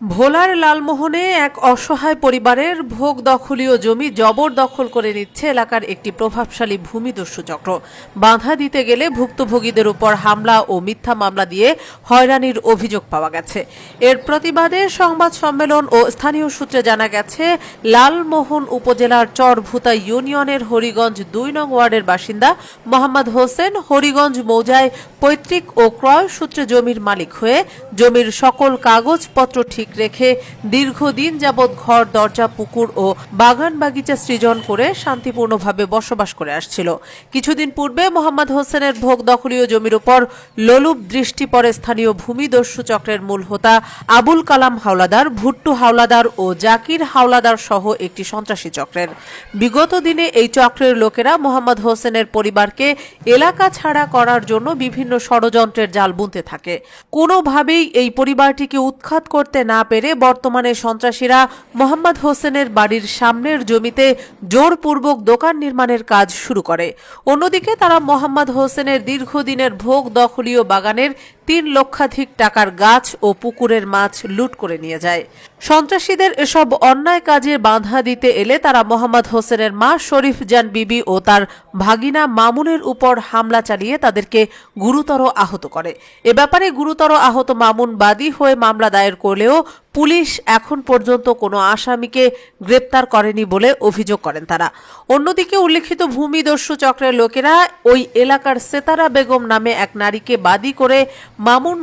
ভোলার লালমোহনে এক অসহায় পরিবারের ভোগ দখলীয় জমি জবরদখল করে নিচ্ছে এলাকার একটি প্রভাবশালী ভূমিদস্যু চক্র বাধা দিতে গেলে ভুক্তভোগীদের উপর হামলা ও মিথ্যা মামলা দিয়ে হয়রানির অভিযোগ পাওয়া গেছে। এর প্রতিবাদে সংবাদ সম্মেলন ও স্থানীয় সূত্রে জানা গেছে, লালমোহন উপজেলার চরভুতা ইউনিয়নের হরিগঞ্জ দুই নং ওয়ার্ডের বাসিন্দা মোহাম্মদ হোসেন হরিগঞ্জ মৌজায় পৈতৃক ও ক্রয় সূত্রে জমির মালিক হয়ে জমির সকল কাগজপত্র ঠিক রেখে দীর্ঘদিন যাবৎ ঘর, দরজা, পুকুর ও বাগান বাগিচা সৃজন করে শান্তিপূর্ণভাবে বসবাস করে আসছিল। কিছুদিন পূর্বে মোহাম্মদ হোসেনের ভোগ দখলীয় জমির উপর লোলুপ দৃষ্টি পড়ে স্থানীয় ভূমিদস্যু চক্রের মূল হোতা আবুল কালাম হাওলাদার, ভুট্টু হাওলাদার ও জাকির হাওলাদার সহ একটি সন্ত্রাসী চক্রের। বিগত দিনে এই চক্রের লোকেরা মোহাম্মদ হোসেনের পরিবারকে এলাকা ছাড়া করার জন্য বিভিন্ন ষড়যন্ত্রের জাল বুনতে থাকে। কোনোভাবেই এই পরিবারটিকে উৎখাত করতে না পেরে বর্তমানে সন্ত্রাসীরা মোহাম্মদ হোসেনের বাড়ির সামনের জমিতে জোরপূর্বক দোকান নির্মাণের কাজ শুরু করে। অন্যদিকে তারা মোহাম্মদ হোসেনের দীর্ঘদিনের ভোগ দখলীয় বাগানের তিন লক্ষাধিক টাকার গাছ ও পুকুরের মাছ লুট করে নিয়ে যায়। সন্ত্রাসীদের এসব অন্যায় কাজে বাধা দিতে এলে তারা মোহাম্মদ হোসেনের মা শরীফ জান বিবি ও তার ভাগিনা মামুনের উপর হামলা চালিয়ে তাদেরকে গুরুতর আহত করে। এ ব্যাপারে গুরুতর আহত মামুন বাদী হয়ে মামলা দায়ের করলেও পুলিশ এখন পর্যন্ত কোনো আসামিকে গ্রেপ্তার করেনি বলে অভিযোগ করেন তারা। অন্যদিকে উল্লেখিত ভূমিদস্যু চক্রের লোকেরা ওই এলাকার সেতারা বেগম নামে এক নারীকে বাদী করে মামুন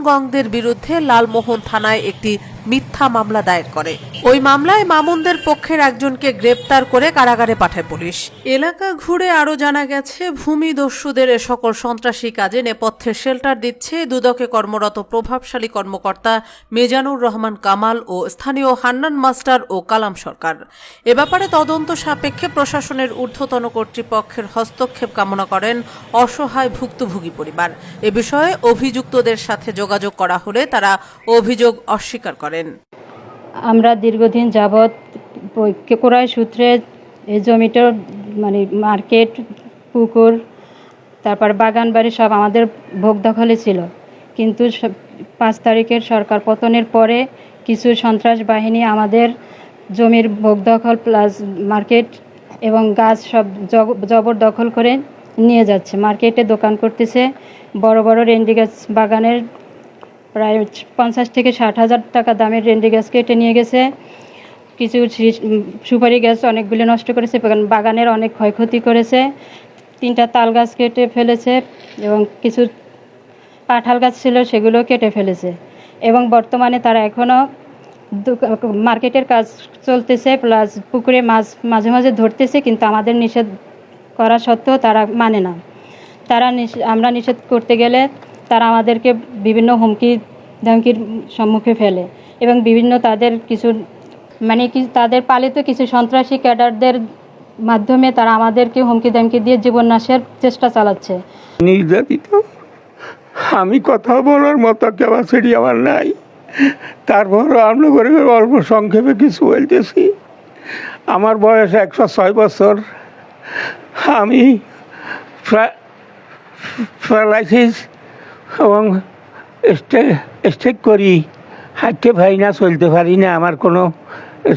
বিরুদ্ধে লালমোহন থানায় একটি মিথ্যা মামলা দায়ের করে। ওই মামলায় মামুনদের পক্ষের একজনকে গ্রেপ্তার করে কারাগারে পাঠায় পুলিশ। এলাকা ঘুরে আরও জানা গেছে, ভূমিদস্যুদের এ সকল সন্ত্রাসী কাজে নেপথ্যে শেল্টার দিচ্ছে দুদকে কর্মরত প্রভাবশালী কর্মকর্তা মেজানুর রহমান কামাল ও স্থানীয় হান্নান মাস্টার ও কালাম সরকার। এ ব্যাপারে তদন্ত সাপেক্ষে প্রশাসনের ঊর্ধ্বতন কর্তৃপক্ষের হস্তক্ষেপ কামনা করেন অসহায় ভুক্তভোগী পরিবার। এ বিষয়ে অভিযুক্তদের সাথে যোগাযোগ করা হলে তারা অভিযোগ অস্বীকার করেন আমরা দীর্ঘদিন যাবৎ ক্রয় সূত্রে এই জমিটার মানে মার্কেট, পুকুর, তারপর বাগান বাড়ি সব আমাদের ভোগ দখলে ছিল। কিন্তু পাঁচ তারিখের সরকার পতনের পরে কিছু সন্ত্রাস বাহিনী আমাদের জমির ভোগ দখল প্লাস মার্কেট এবং গাছ সব জগ- জবরদখল করে নিয়ে যাচ্ছে। মার্কেটে দোকান করতেছে বড় বড় রেন্ডি গাছ বাগানের প্রায় পঞ্চাশ থেকে ষাট হাজার টাকা দামের রেন্ডি গাছ কেটে নিয়ে গেছে। কিছু সুপারি গাছ অনেকগুলো নষ্ট করেছে বাগানের অনেক ক্ষয়ক্ষতি করেছে। তিনটা তাল গাছ কেটে ফেলেছে এবং কিছু কাঁঠাল গাছ ছিল, সেগুলো কেটে ফেলেছে। এবং বর্তমানে তারা এখনও মার্কেটের কাজ চলতেছে, প্লাস পুকুরে মাছ মাঝে মাঝে ধরতেছে, কিন্তু আমাদের নিষেধ করা সত্ত্বেও তারা মানে না। তারা আমরা নিষেধ করতে গেলে তারা আমাদেরকে বিভিন্ন হুমকি, ধমকির সম্মুখে ফেলে এবং বিভিন্ন তাদের কিছু মানে কি, তাদের পালিত কিছু সন্ত্রাসী ক্যাডারদের মাধ্যমে তারা আমাদেরকে হুমকি ধমকি দিয়ে জীবন নাশের চেষ্টা চালাচ্ছে। নির্যাতিত? আমি কথা বলার মতো ক্যাপাসিটি আমার নাই। তারপর আমরা করে অল্প সংক্ষেপে কিছু বলতেছি। আমার বয়স একশো ছয় বছর। আমি প্যারালাইসিস এবং স্টেক করি। হাঁটতে পারি না, চলতে পারি না, আমার কোনো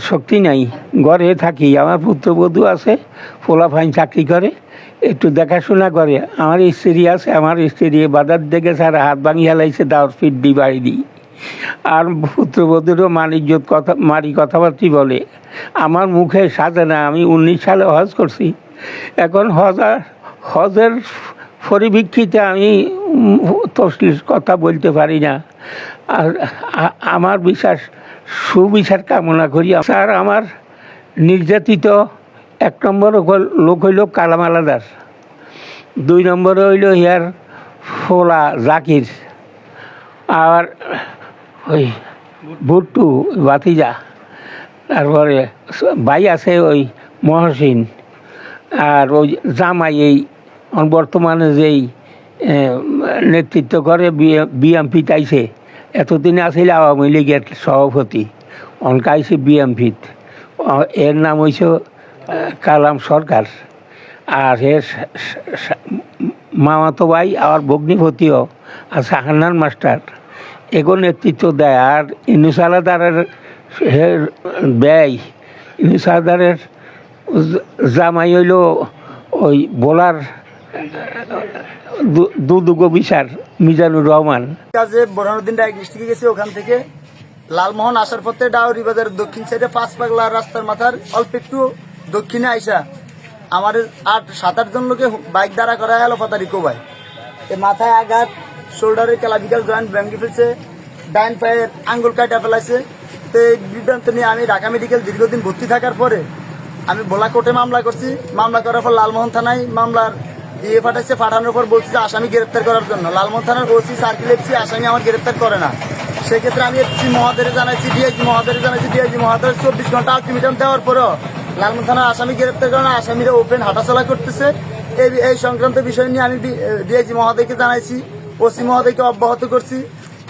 শক্তি নাই। ঘরে থাকি, আমার পুত্রবধূ আছে, পোলা ফাইন চাকরি করে, একটু দেখাশোনা করে। আমার স্ত্রী আছে, আমার স্ত্রী বাজার দেখে স্যার হাত ভাঙি হেলাইছে দাওয়ার ফিট দি বাড়ি দিই আর পুত্রবধূরও মানিজ্যত কথা, মারি কথাবার্তি বলে। আমার মুখে সাজে না, আমি উনিশ সালে হজ করছি। এখন হজার হজের পরিপ্রেক্ষিতে আমি তসলিস কথা বলতে পারি না। আর আমার বিশ্বাস, সুবিচার কামনা করি। স্যার, আমার নির্যাতিত এক নম্বর লোক হইল কালামালা দাস দুই নম্বরে হইল ইয়ার ফোলা জাকির। আর ওই ভুট্টু বাতিজা তারপরে ভাই আছে ওই মহসিন। আর ওই জামাই এই বর্তমানে যেই নেতৃত্ব করে বিএমপি তাইছে এতদিন আছিল আওয়ামী লীগের সভাপতি অনকাইছে বিএমপিত এর নাম আহ, কালাম সরকার। আর এর মামাতো ভাই আর ভগ্নিপতিও আর হান্নান মাস্টার। এগো নেতৃত্ব দেয় আর ইনুসালাদারের সে ব্যয় ইনি সর্দারের জামাই হইল ওই বোলার দুদুগো বিচার, মিজানুর রহমান। কাজে বোরহানুদ্দিন ডায়াগনস্টিকে গেছি ওখান থেকে। লালমোহন আসার পথে ডাউরি বাজার দক্ষিণ সাইডে পাঁচ পাগলা রাস্তার মাথার অল্প একটু দক্ষিণে আইসা আমার আট, সাত, আট জন লোকে বাইক দাঁড়া করা গেল পাতারি কোবাই মাথায় আঘাত শোল্ডারে ক্লাভিক্যাল জয়েন্ট ভেঙে ফেলছে ডাইন পায়ের আঙ্গুল কাটা ফেলাইছে। তো এই বিভ্রান্ত নিয়ে আমি ঢাকা মেডিকেল দীর্ঘদিন ভর্তি থাকার পরে আমি ভোলা কোর্টে মামলা করছি। মামলা করার পর লালমোহন থানায় মামলার দিয়ে পাঠাইছে, পাঠানোর পর বলছি যে আসামি গ্রেপ্তার করার জন্য। লালমোহন থানার ওসি সার্কিল এফসি আসামি আমার গ্রেপ্তার করে না। সেক্ষেত্রে আমি এফসি মহাদের জানাইছি, ডিআইজি মহাদের জানাইছি, ডিআইজি মহাদের চব্বিশ ঘণ্টা আলটিমেটাম দেওয়ার পরও লালমোহন থানার আসামি গ্রেপ্তার করে না, আসামিরা ওপেন হাঁটাচলা করতেছে। এই এই সংক্রান্ত বিষয় নিয়ে আমি ডিআইজি মহোদয়কে জানাইছি, ওসি মহোদয়কে অব্যাহত করছি।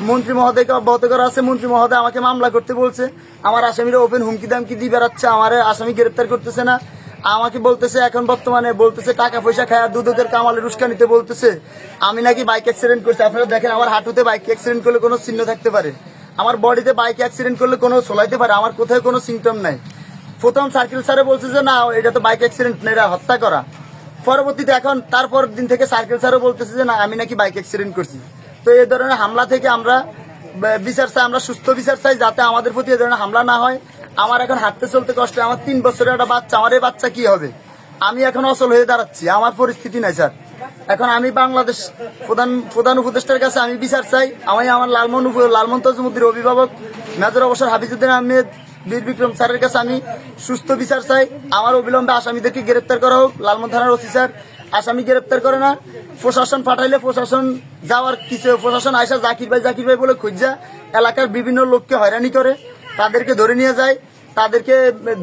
মন্ত্রী মহোদয়কে অব্যাহত করা আছে, মন্ত্রী মহোদয় আমাকে মামলা করতে বলছে। আমার আসামিরা ওপেন হুমকি দামকি দিয়ে বেড়াচ্ছে, আমার আসামি গ্রেপ্তার করতেছে না। আমাকে বলতেছে, এখন বর্তমানে বলতেছে, টাকা পয়সা খায়া দুধকের কামালের উস্কানিতে বলতেছে। আমি নাকি বাইক অ্যাক্সিডেন্ট করছি। আপনারা দেখেন, আমার হাঁটুতে বাইক অ্যাক্সিডেন্ট করলে কোনো চিহ্ন থাকতে পারে। আমার বডিতে বাইক অ্যাক্সিডেন্ট করলে কোনো চলাইতে পারে। আমার কোথায় কোনো সিমটম নাই। প্রথম সার্কেল স্যারে বলছে যে, না, এটা তো বাইক অ্যাক্সিডেন্ট না, এটা হত্যা করা। পরবর্তীতে এখন তারপর দিন থেকে সার্কেল স্যারও বলতেছে যে, না, আমি নাকি বাইক অ্যাক্সিডেন্ট করছি। তো এই ধরনের হামলা থেকে আমরা বিচার চাই, আমরা সুস্থ বিচার চাই, যাতে আমাদের প্রতি এই ধরনের হামলা না হয়। আমার এখন হাঁটতে চলতে কষ্ট আমার তিন বছরের একটা বাচ্চা, আমার এই বাচ্চা কি হবে? আমি এখন অচল হয়ে দাঁড়াচ্ছি, আমার পরিস্থিতি নাই স্যার। এখন আমি বাংলাদেশ প্রধান প্রধান উপদেষ্টার কাছে আমি বিচার চাই। আমি আমার লালমোহন লালমোহন তজমুদ্দির অভিভাবক মেজর অবসর হাফিজুদ্দিন আহমেদ, বীর বিক্রম স্যারের কাছে আমি সুস্থ বিচার চাই। আমার অবিলম্বে আসামিদেরকে গ্রেপ্তার করা হোক। লালমোহন থানার ওসি স্যার, আসামি গ্রেপ্তার করে না। প্রশাসন পাঠাইলে প্রশাসন যাওয়ার কিছু, প্রশাসন আয়সা জাকির ভাই জাকির ভাই বলে খুঁজা। এলাকার বিভিন্ন লোককে হয়রানি করে, তাদেরকে ধরে নিয়ে যায়। তাদেরকে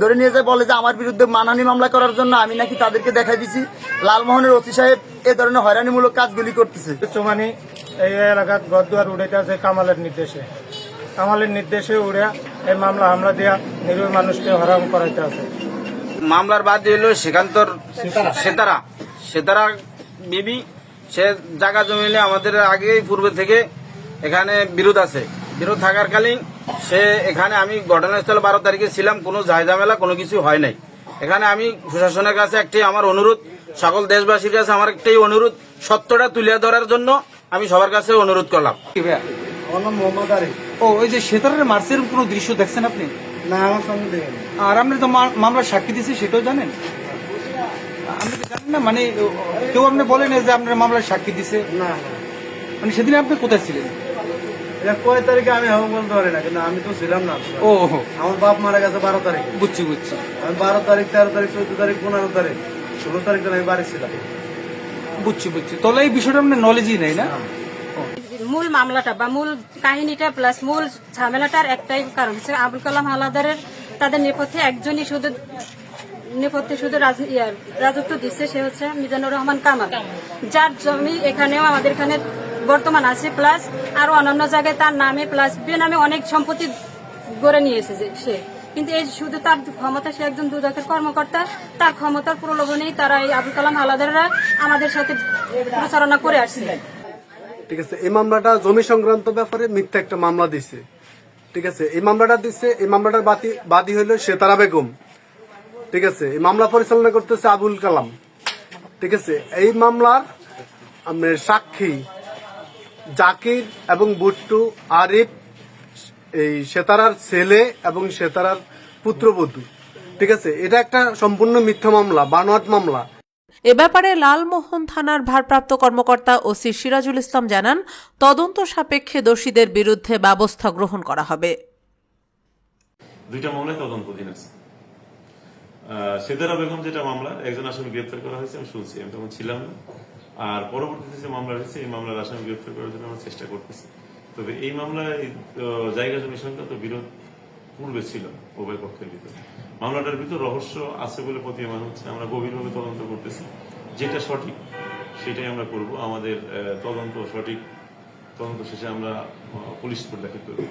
ধরে নিয়ে যায় বলে যে আমার বিরুদ্ধে মানহানি মামলা করার জন্য আমি নাকি তাদেরকে দেখাই দিছি। লালমোহনের ওসি সাহেব এ ধরনের হয়রানিমূলক কাজগুলি করতেছে। চুমানি এই এলাকাত গদুয়ার উড়াইতে আছে কামালের নির্দেশে। কামালের নির্দেশে উড়ে এই মামলা হামলা দিয়া নিরীহ মানুষকে হরাম করাইতে আছে মামলার বাদ হইল সেকান্তর সেতারা। সেতারা। বিবি সে জায়গা জমিলে আমাদের আগে পূর্বে থেকে এখানে বিরোধ আছে। বিরোধ থাকার কালীন সে এখানে আমি ঘটনাস্থলে বারো তারিখে ছিলাম কোনো ঝামেলা কোনো কিছু হয় নাই। এখানে আমি প্রশাসনের কাছে একটি আমার অনুরোধ সকল দেশবাসীর কাছে আমার একটাই অনুরোধ সত্যটা তুলে ধরার জন্য আমি সবার কাছে অনুরোধ করলাম। মোহাম্মদ আরিফ। ও ওই যে সেতারের মার্চের কোনো দৃশ্য দেখছেন আপনি? না আমার সঙ্গে দেখেন আর আপনি তো মা- মামলার সাক্ষী দিয়েছি সেটাও জানেন? আপনি জানেন না মানে কেউ আপনি বলেন যে আপনার মামলার সাক্ষী দিছে না মানে সেদিন আপনি কোথায় ছিলেন? কয় তারিখে আমি হব বলতে পারি না কিন্তু আমি তো ছিলাম না। ও। হো, আমার বাপ মারা গেছে বারো তারিখে। বুঝছি বুঝছি। আমি বারো তারিখ তেরো তারিখ চোদ্দ তারিখ পনেরো তারিখ ষোলো তারিখ আমি বাড়ি ছিলাম। বুঝছি বুঝছি। তাহলে এই বিষয়টা আপনার নলেজই নেই না? মূল মামলাটা বা মূল কাহিনীটা প্লাস মূল ঝামেলাটার একটাই কারণ হচ্ছে আবুল কালাম হালাদারের তাদের নেপথ্যে একজনই শুধু নেপথ্যে শুধু রাজ- রাজত্ব দিচ্ছে সে হচ্ছে মিজানুর রহমান কামাল। যার জমি এখানেও আমাদের এখানে বর্তমান আছে প্লাস আরও অন্যান্য জায়গায় তার নামে প্লাস বেনামে অনেক সম্পত্তি গড়ে নিয়েছে যে সে। কিন্তু এই শুধু তার ক্ষমতা, সে একজন দুদকের কর্মকর্তা। তার ক্ষমতার প্রলোভনেই তারা এই আবুল কালাম হালাদাররা আমাদের সাথে প্রচারণা করে আসছে। ঠিক আছে, এই মামলাটা জমি সংক্রান্ত ব্যাপারে মিথ্যা একটা মামলা দিচ্ছে ঠিক আছে, এই মামলাটা দিচ্ছে এই মামলাটার বাদী বাদী হইল সেতারা বেগম। ঠিক আছে, এই মামলা পরিচালনা করতেছে আবুল কালাম। ঠিক আছে, এই মামলার সাক্ষী জাকির এবং বুট্টু আরিফ এই সেতারার ছেলে এবং সেতারার পুত্রবধূ। ঠিক আছে? এটা একটা সম্পূর্ণ মিথ্যা মামলা বানোয়াট মামলা। এ ব্যাপারে লালমোহন থানার ভারপ্রাপ্ত কর্মকর্তা ওসি সিরাজুল ইসলাম জানান তদন্ত সাপেক্ষে দোষীদের বিরুদ্ধে ব্যবস্থা গ্রহণ করা হবে। দুইটা মামলায় তদন্তাধীন আছে। সেদারা বেগম যেটা মামলা একজন আসামি গ্রেপ্তার করা হয়েছে আমি শুনছি আমি তখন ছিলাম না। আর পরবর্তীতে যে মামলা হয়েছে, এই মামলার আসামি গ্রেপ্তার করার জন্য আমরা চেষ্টা করতেছি। তবে এই মামলায় জায়গা জমি সংক্রান্ত বিরোধ পূর্বে ছিল উভয় পক্ষের ভিতরে। মামলাটার ভিতর রহস্য আছে বলে প্রতীয়মান হচ্ছে, আমরা গভীরভাবে তদন্ত করতেছি। যেটা সঠিক, সেটাই আমরা করব। আমাদের তদন্ত সঠিক, তদন্ত শেষে আমরা পুলিশ কোর্ট দাখিল করব।